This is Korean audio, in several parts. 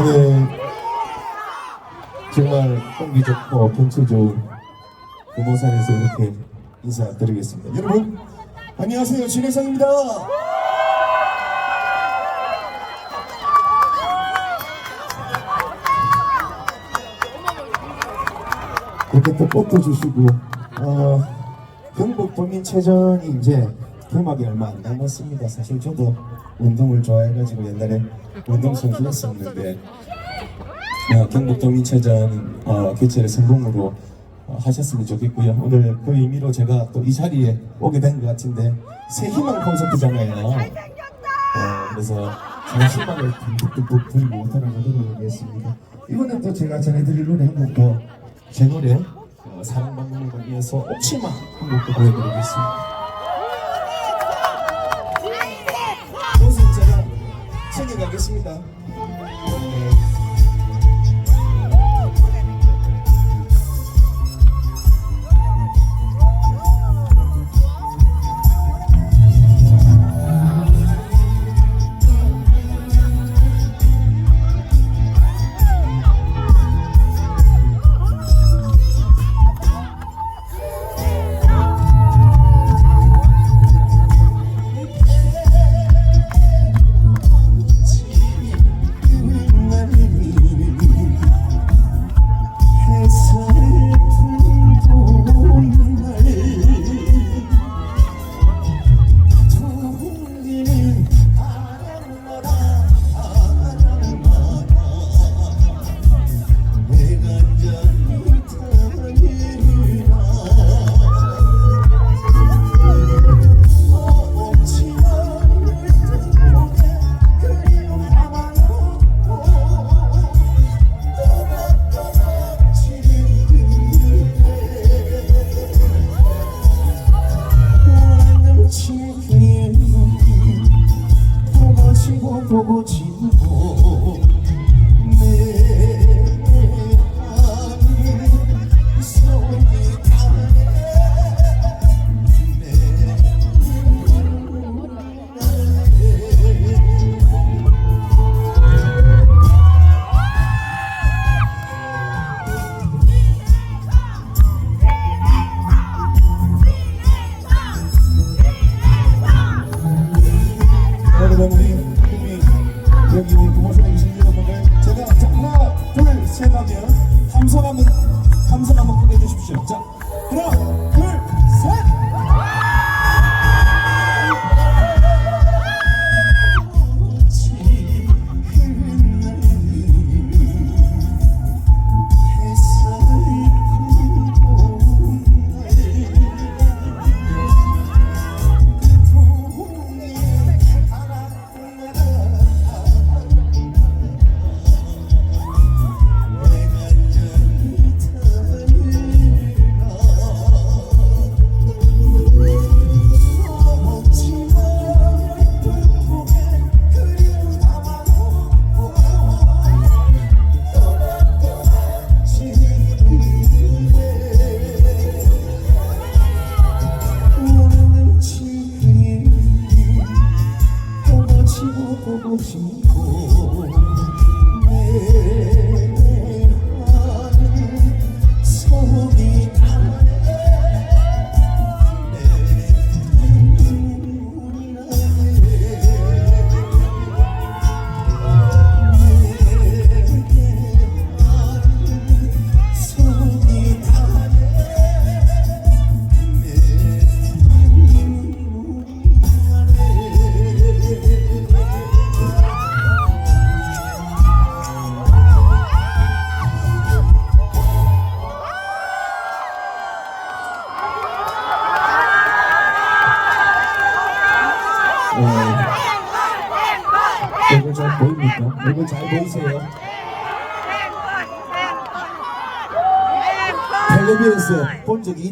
오늘 정말 공기 좋고 경치 좋은 금호산에서 이렇게 인사드리겠습니다. 여러분 안녕하세요 진해상입니다. 이렇게 또 꽃도 주시고 어, 경북 도민체전이 이제 개막이 얼마 안 남았습니다. 사실 저도 운동을 좋아해가지고 옛날에 운동선수였었는데 어, 경북 도민체전 어, 개최를 성공으로 어, 하셨으면 좋겠고요. 오늘 그 의미로 제가 또 이 자리에 오게 된 것 같은데 새 희망 콘서트잖아요. 어, 그래서 제가 희망을 듬뿍듬뿍 드리고 오타를 하도록 하겠습니다. 이번엔 또 제가 전해드릴 노래 한곡더제 노래 어, 걸 위해서 옥치마 한 곡도 보여드리겠습니다. 가겠습니다.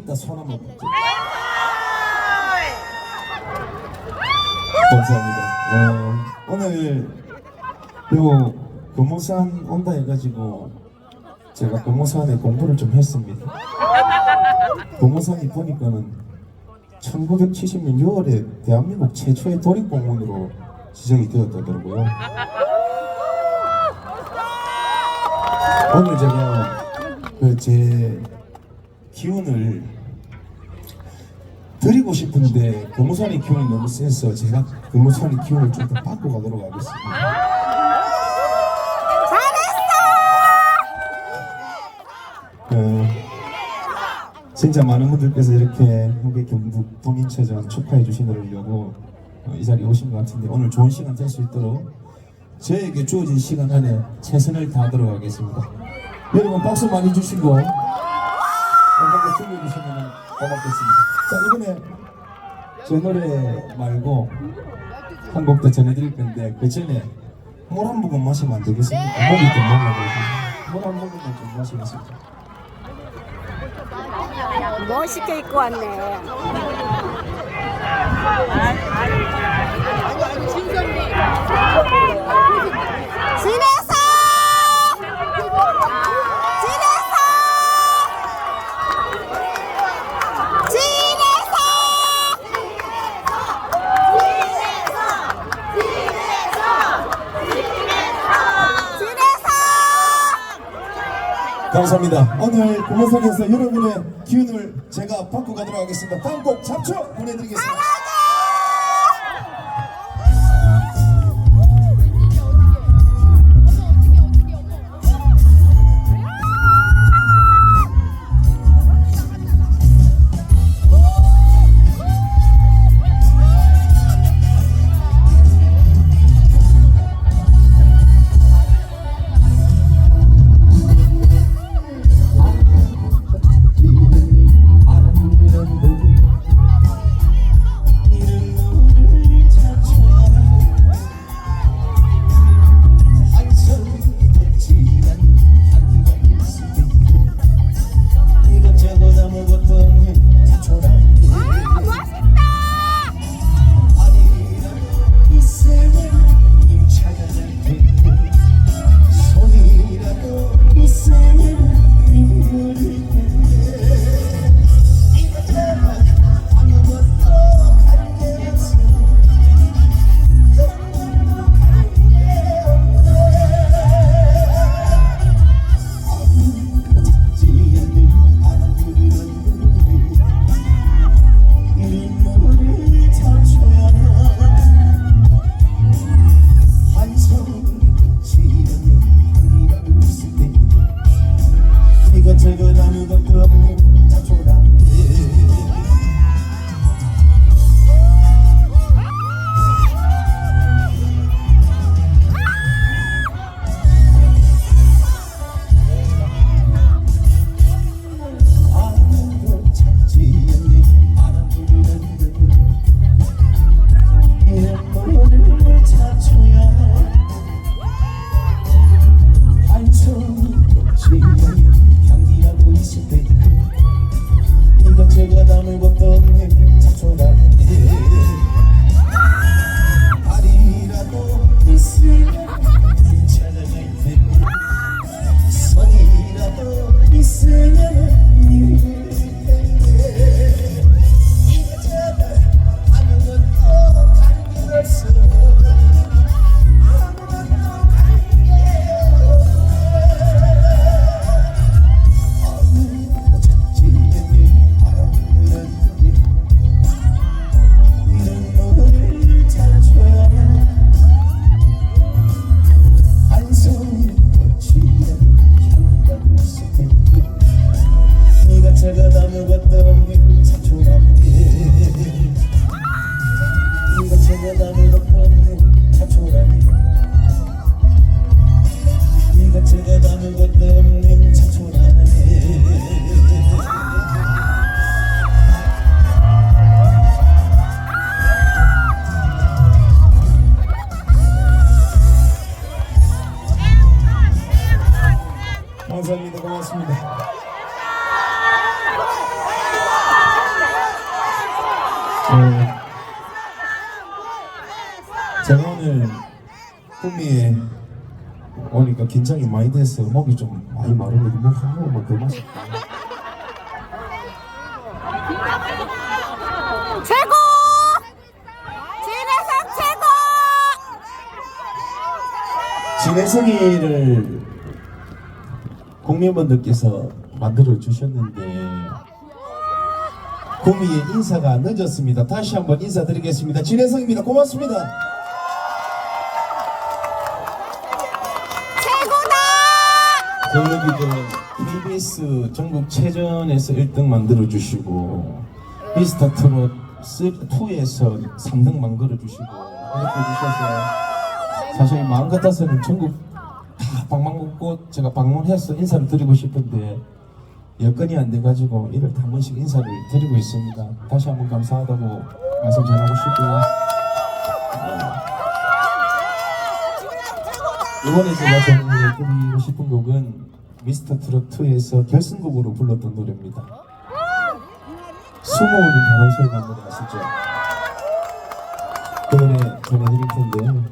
있다 손 한번 봐. 감사합니다. 어, 오늘 요 금호산 온다 해가지고 제가 금호산에 공부를 좀 했습니다. 금호산이 보니까는 1970년 6월에 대한민국 최초의 도립공원으로 지정이 되었다더라고요. 오늘 제가 그 제 기운을 드리고 싶은데 금호산의 기운이 너무 세서 제가 금호산의 기운을 좀 더 받고 가도록 하겠습니다. 어, 진짜 많은 분들께서 이렇게 후계 경북 도민체전 축하해 주시느라고 어, 이 자리에 오신 것 같은데 오늘 좋은 시간 될 수 있도록 저에게 주어진 시간 안에 최선을 다하도록 하겠습니다. 여러분 박수 많이 주시고 한번 즐겨주시면 고맙겠습니다. 자 이번에 제 노래 말고 한 곡 더 전해드릴 건데 그 전에 물 한 모금 마시면 안 되겠습니까? 목이 좀 말라가지고 물한 모금만 좀 마시겠습니다. 멋있게 입고 왔네. 진해서! 진해서! 진해서! 진해서! 감사합니다. 오늘 공연상에서 여러분의 기운을 제가 받고 가도록 하겠습니다. 다음 곡 잡초 보내드리겠습니다. 어, 제가 오늘 꿈이에 오니까 긴장이 많이 돼서 목이 좀 많이 마르는데 목한 모금만 더 마실까? 최고! 진혜성 최고! 진혜성이를 국민분들께서 만들어 주셨는데 구미의 인사가 늦었습니다. 다시 한번 인사드리겠습니다. 진혜성입니다. 고맙습니다. 최고다! 저희들 KBS 전국 체전에서 1등 만들어 주시고 미스터 트롯 2에서 3등 만들어 주시고 이렇게 주셔서 사실 마음 같아서는 전국 다 방방곡곡 제가 방문해서 인사를 드리고 싶은데 여건이 안 돼가지고 이를 한 번씩 인사를 드리고 있습니다. 다시 한번 감사하다고 말씀 전하고 싶고요. 이번에 제가 전해드리고 싶은 곡은 미스터 트롯 2에서 결승곡으로 불렀던 노래입니다. 숨어오는 바람 소리라는 노래 아시죠? 그 노래 전해드릴 텐데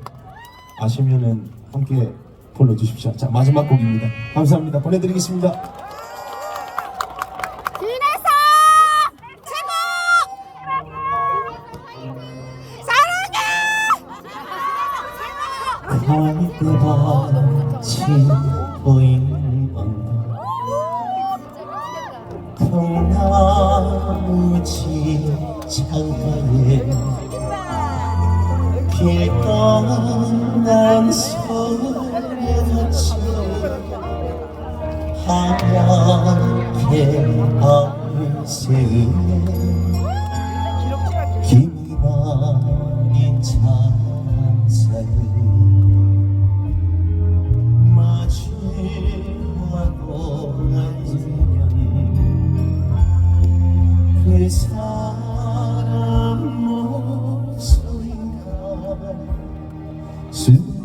아시면은 함께 불러주십시오. 자 마지막 곡입니다. 감사합니다. 보내드리겠습니다. 최고! 사랑해! 가을꽃이 보이는 통나무 지 창가에 길 떠난 소녀같이 하얗게 밤을 새우네 들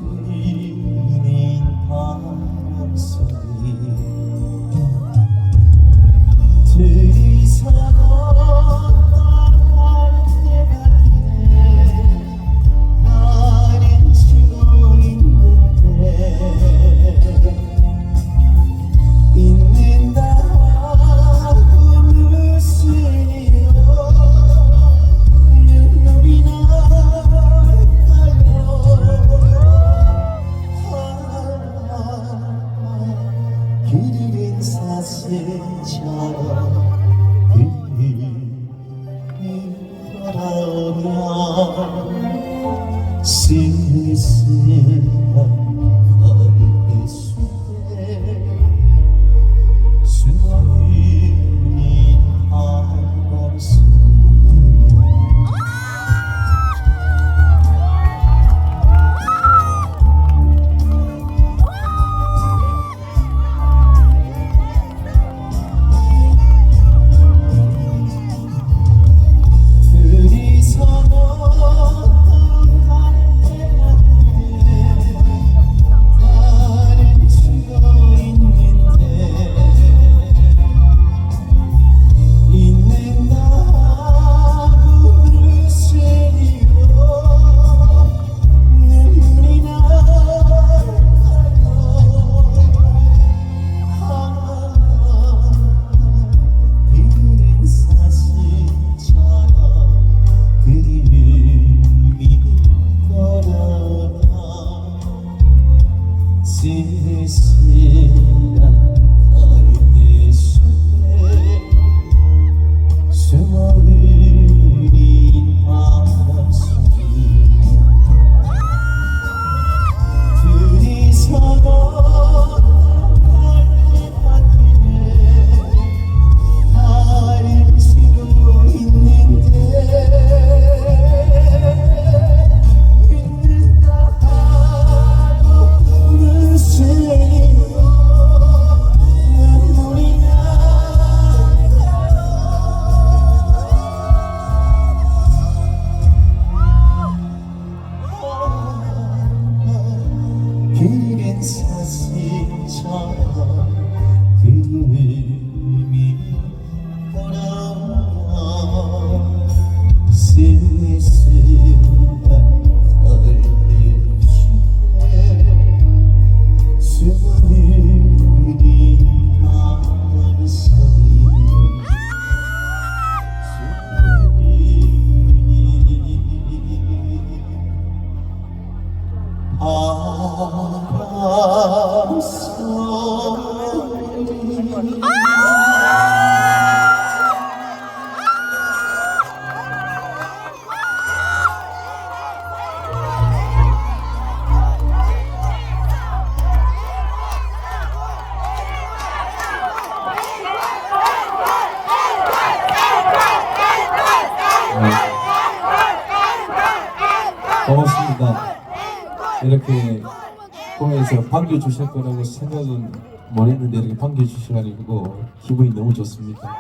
공에서 반겨주실 거라고 생각은 못 했는데 이렇게 반겨주셔가지고 기분이 너무 좋습니다.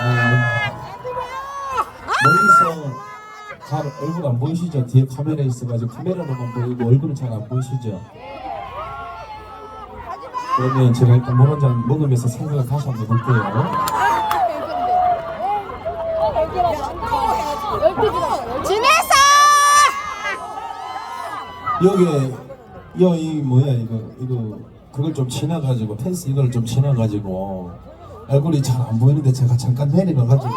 아, 멀리서 잘 얼굴 안 보이시죠? 뒤에 카메라 있어가지고 카메라로만 보이고 얼굴은 잘 안 보이시죠? 그러면 제가 일단 물한잔 먹으면서 생각을 다시 한번 해볼게요. 진해서 여기 여이 뭐야 이거 이거 그걸 좀 지나가지고 펜스 이걸 좀 지나가지고 얼굴이 잘 안 보이는데 제가 잠깐 내려가가지고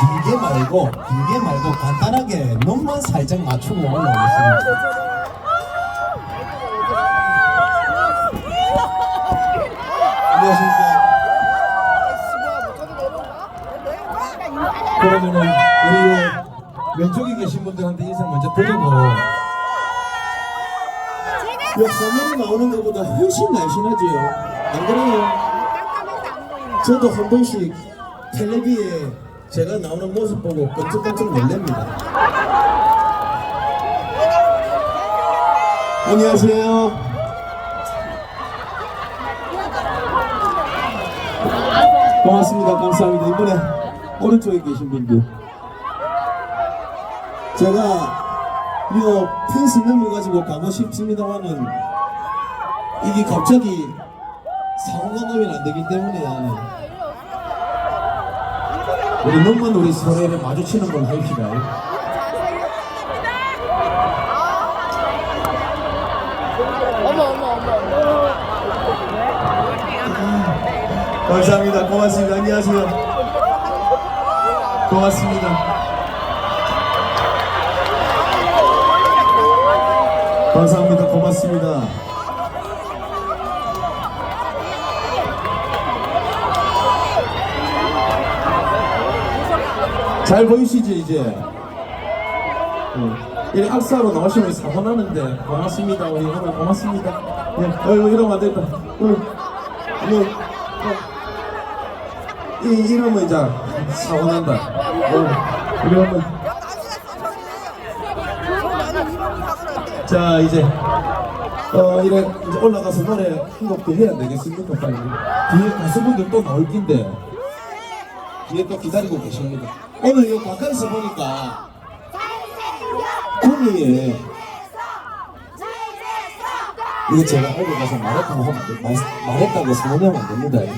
길게 말고 길게 말고 간단하게 눈만 살짝 맞추고 올라오겠습니다. 안녕하십니까. 그러면은 우리 요 왼쪽에 계신 분들한테 인사 먼저 드리고 여 화면에 나오는 것보다 훨씬 날씬하지요. 안 그래요? 저도 한 번씩 텔레비에 제가 나오는 모습 보고 깜짝깜짝 놀랍니다. 안녕하세요. 고맙습니다. 감사합니다. 이번에 오른쪽에 계신 분들. 제가 이거 펜스 넘어가지고 가고 싶습니다만은 이게 갑자기 나면 안 되기 때문에 우리 눈만 우리 서로를 마주치는 걸 합시다. 어머 감사합니다. 고맙습니다. 안녕하세요. 고맙습니다. 감사합니다. 고맙습니다. 잘 보이시죠 이제? 응. 이렇게 악사로 나오시면 사고 나는데 고맙습니다 우리 오늘 고맙습니다. 예, 어이구 이러면 안 된다. 어, 이 이러면 이제 사고 난다. 어, 이러면 자 이제 어 이래 이제 올라가서 노래 한 곡도 해야 되겠습니까 빨리 뒤에 가수분들 또 나올 낀데 뒤에 또 기다리고 계십니다 오늘 이 가까이서 보니까 구미에 이거 제가 얼굴 가서 말했다고 하면 안 돼. 말, 말했다고 소문하면 안 됩니다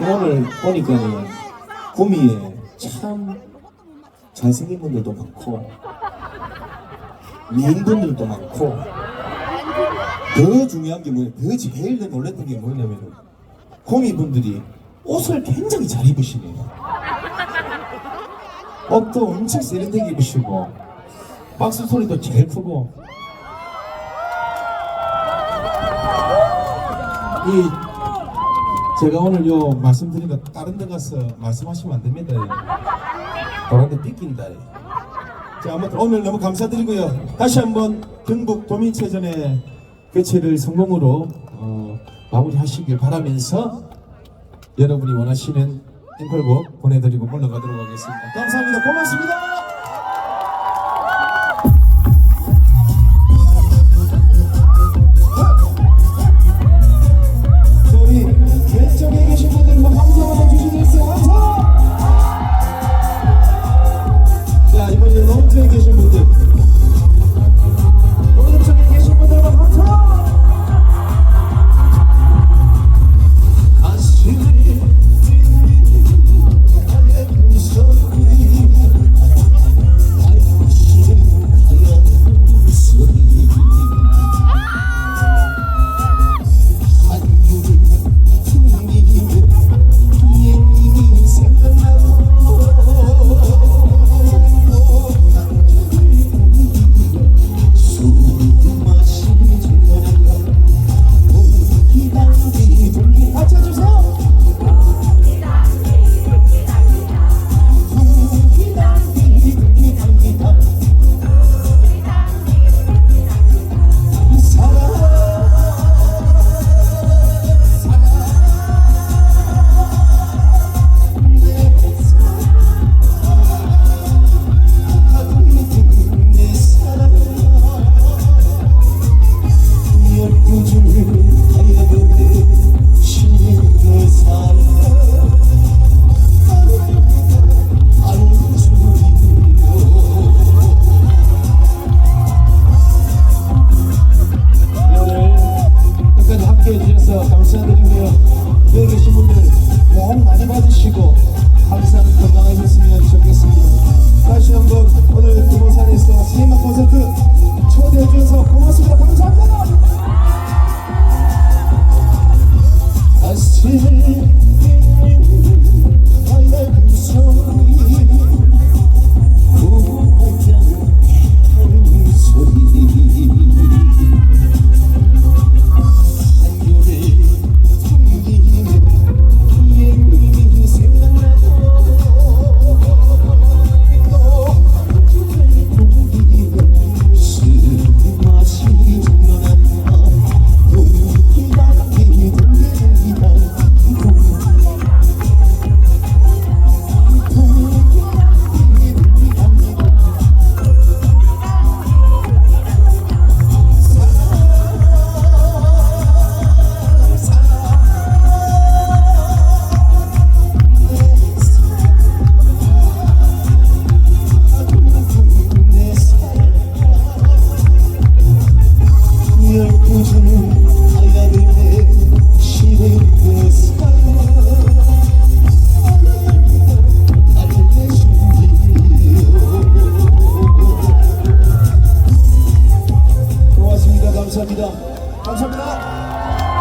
오늘 보니까는 구미에 참 잘생긴 분들도 많고 미인 분들도 많고 더 중요한 게 뭐냐 더 제일 더 놀랬던 게 뭐냐면 고미 분들이 옷을 굉장히 잘 입으시네요. 옷도 엄청 세련되게 입으시고 박수 소리도 제일 크고. 이 제가 오늘 요 말씀드린 거 다른 데 가서 말씀하시면 안 됩니다 다른 데 삐낀다 자, 아무튼 오늘 너무 감사드리고요. 다시 한번 경북 도민체전의 개최를 성공으로 어, 마무리하시길 바라면서 여러분이 원하시는 앵콜곡 보내드리고 물러가도록 하겠습니다. 감사합니다. 고맙습니다.